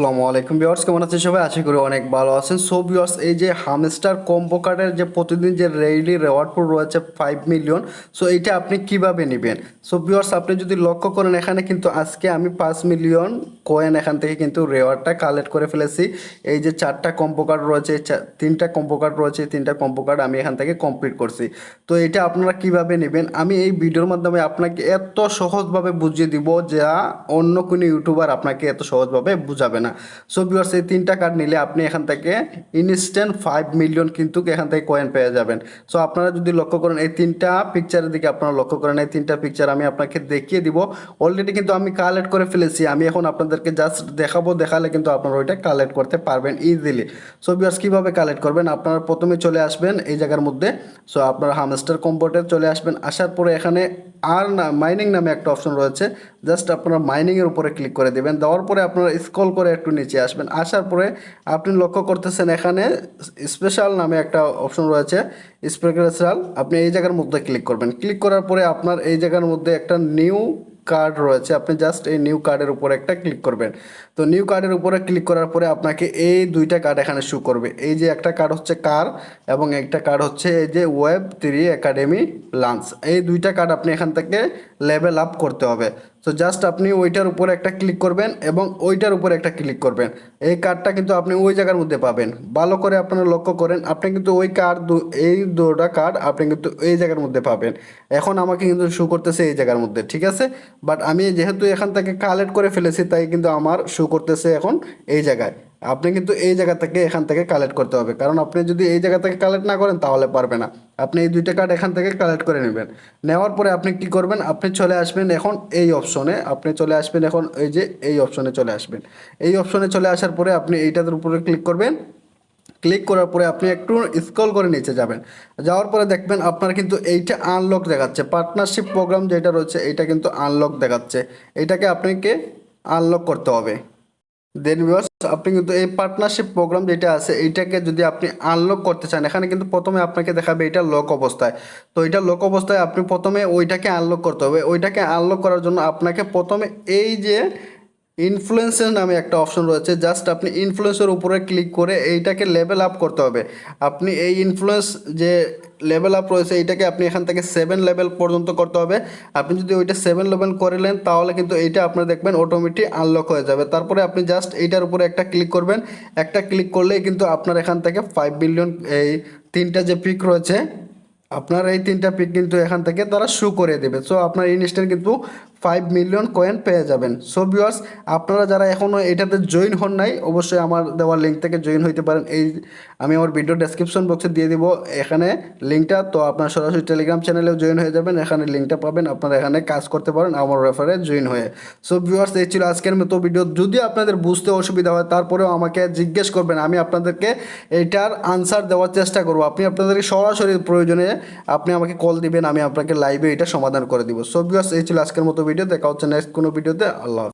আসসালামু আলাইকুম ভিউয়ার্স, কেমন আছেন সবাই? আশা করি অনেক ভালো আছেন। সো ভিউয়ার্স, এই যে হামস্টার কম্বো কার্ডের যে প্রতিদিন যে রেইলি রেওয়ার্ড পুর রয়েছে ফাইভ মিলিয়ন সো এটা আপনি কীভাবে নেবেন? সো ভিউয়ার্স, আপনি যদি লক্ষ্য করেন, এখানে কিন্তু আজকে আমি পাঁচ মিলিয়ন কয়েন এখান থেকে কিন্তু রেওয়ার্ডটা কালেক্ট করে ফেলেছি। এই যে চারটা কম্বো কার্ড রয়েছে তিনটা কম্বো কার্ড রয়েছে, তিনটা কম্বো কার্ড আমি এখান থেকে কমপ্লিট করছি। তো এটা আপনারা কীভাবে নেবেন? আমি এই ভিডিওর মাধ্যমে আপনাকে এত সহজভাবে বুঝিয়ে দিব যা অন্য কোনো ইউটিউবার আপনাকে এত সহজভাবে বুঝাবে না। সো ভিউয়ার্স এই তিনটা কার্ড নিলে আপনি এখান থেকে ইনস্ট্যান্ট ফাইভ মিলিয়ন কিন্তু এখান থেকে কয়েন পেয়ে যাবেন। সো আপনারা যদি লক্ষ্য করেন, এই তিনটা পিকচারের দিকে আপনারা লক্ষ্য করেন, এই তিনটা পিকচার আমি আপনাকে দেখিয়ে দিব। অলরেডি কিন্তু আমি কালেক্ট করে ফেলেছি, আমি এখন আপনাদেরকে জাস্ট দেখাবো, দেখালে কিন্তু আপনারা ওইটা কালেক্ট করতে পারবেন ইজিলি সো ভিউয়ার্স কীভাবে কালেক্ট করবেন? আপনারা প্রথমে চলে আসবেন এই জায়গার মধ্যে। সো আপনারা হামস্টার কম্পোর্টে চলে আসবেন। আসার পরে এখানে আর না মাইনিং নামে একটা অপশন রয়েছে। জাস্ট আপনারা মাইনিংয়ের উপরে ক্লিক করে দেবেন। দেওয়ার পরে আপনারা স্ক্রল করে একটু নিচে আসবেন। আসার পরে আপনি লক্ষ্য করতেছেন এখানে স্পেশাল নামে একটা অপশন রয়েছে স্পেশাল আপনি এই জায়গার মধ্যে ক্লিক করবেন। ক্লিক করার পরে আপনার এই জায়গার মধ্যে একটা নিউ কার্ড রয়েছে, আপনি জাস্ট এই নিউ কার্ডের উপরে একটা ক্লিক করবেন। তো নিউ কার্ডের উপরে ক্লিক করার পরে আপনাকে এই দুইটা কার্ড এখানে শু করবে। এই যে একটা কার্ড হচ্ছে কার এবং একটা কার্ড হচ্ছে এই যে ওয়েব থ্রি একাডেমি লাঞ্চ এই দুইটা কার্ড আপনি এখান থেকে লেভেল আপ করতে হবে। তো জাস্ট আপনি ওইটার উপরে একটা ক্লিক করবেন এবং ওইটার উপরে একটা ক্লিক করবেন। এই কার্ডটা কিন্তু আপনি ওই জায়গার মধ্যে পাবেন। ভালো করে আপনারা লক্ষ্য করেন, আপনি কিন্তু ওই কার্ড এই দুটা কার্ড আপনি কিন্তু এই জায়গার মধ্যে পাবেন। এখন আমাকে কিন্তু শু করতেছে এই জায়গার মধ্যে, ঠিক আছে? বাট আমি যেহেতু এখান থেকে কালেক্ট করে ফেলেছি, তাই কিন্তু আমার শু করতেছে এখন এই জায়গায়। আপনি কিন্তু এই জায়গা থেকে এখান থেকে কালেক্ট করতে হবে। কারণ আপনি যদি এই জায়গা থেকে কালেক্ট না করেন, তাহলে পারবে না। আপনি এই দুইটা কার্ড এখান থেকে কালেক্ট করে নেবেন। নেওয়ার পরে আপনি কি করবেন? আপনি চলে আসবেন এখন এই অপশনে আপনি চলে আসবেন এখন এই যে এই অপশনে চলে আসবেন। এই অপশনে চলে আসার পরে আপনি এইটার উপরে ক্লিক করবেন। ক্লিক করার পরে আপনি একটু স্ক্রল করে নিচে যাবেন। যাওয়ার পরে দেখবেন আপনার কিন্তু এইটা আনলক দেখাচ্ছে। পার্টনারশিপ প্রোগ্রাম যেটা রয়েছে, এইটা কিন্তু আনলক দেখাচ্ছে। এটাকে আপনাকে আনলক করতে হবে। দেন ভিউয়ার্স আপনি কিন্তু এই পার্টনারশিপ প্রোগ্রাম যেটা আছে, এইটাকে যদি আপনি আনলক করতে চান, এখানে কিন্তু প্রথমে আপনাকে দেখাবে এটা লক অবস্থায়। তো এটা লক অবস্থায় আপনি প্রথমে ওইটাকে আনলক করতে হবে। ওইটাকে আনলক করার জন্য আপনাকে প্রথমে এই যে ইনফ্লুয়েন্সের নামে একটা অপশন রয়েছে। জাস্ট আপনি ইনফ্লুয়েন্সের উপরে ক্লিক করে এইটাকে লেভেল আপ করতে হবে। আপনি এই ইনফ্লুয়েন্স যে লেভেল আপ রয়েছে, এইটাকে আপনি এখান থেকে সেভেন লেভেল পর্যন্ত করতে হবে। আপনি যদি ওইটা সেভেন লেভেল করিলেন তাহলে কিন্তু এইটা আপনার দেখবেন অটোমেটিক আনলক হয়ে যাবে। তারপরে আপনি জাস্ট এইটার উপরে একটা ক্লিক করবেন। একটা ক্লিক করলেই কিন্তু আপনার এখান থেকে ফাইভ বিলিয়ন এই তিনটা যে পিক রয়েছে, আপনার এই তিনটা পিক কিন্তু এখান থেকে তারা শু করে দেবে। সো আপনার ইনস্ট্যান্ট কিন্তু ফাইভ মিলিয়ন কয়েন পেয়ে যাবেন। সো ভিউয়ার্স আপনারা যারা এখনও এটাতে জয়েন হন নাই, অবশ্যই আমার দেওয়ার লিঙ্ক থেকে জয়েন হইতে পারেন। এই আমি আমার ভিডিও ডেসক্রিপশন বক্সে দিয়ে দিব। এখানে লিঙ্কটা তো আপনার সরাসরি টেলিগ্রাম চ্যানেলেও জয়েন হয়ে যাবেন। এখানে লিঙ্কটা পাবেন। আপনারা এখানে কাজ করতে পারেন আমার রেফারে জয়েন হয়ে। সো ভিউয়ার্স এই ছিল আজকের মতো ভিডিও যদি আপনাদের বুঝতে অসুবিধা হয়, তারপরেও আমাকে জিজ্ঞেস করবেন। আমি আপনাদেরকে এটার আনসার দেওয়ার চেষ্টা করব। আপনি আপনাদেরকে সরাসরি প্রয়োজনে আপনি আমাকে কল দিবেন, আমি আপনাকে লাইভে এটা সমাধান করে দিব। সো ভিউয়ার্স এই ছিল আজকের মতো ভিডিও দেখা হচ্ছে নেক্সট কোনো ভিডিওতে আল্লাহ।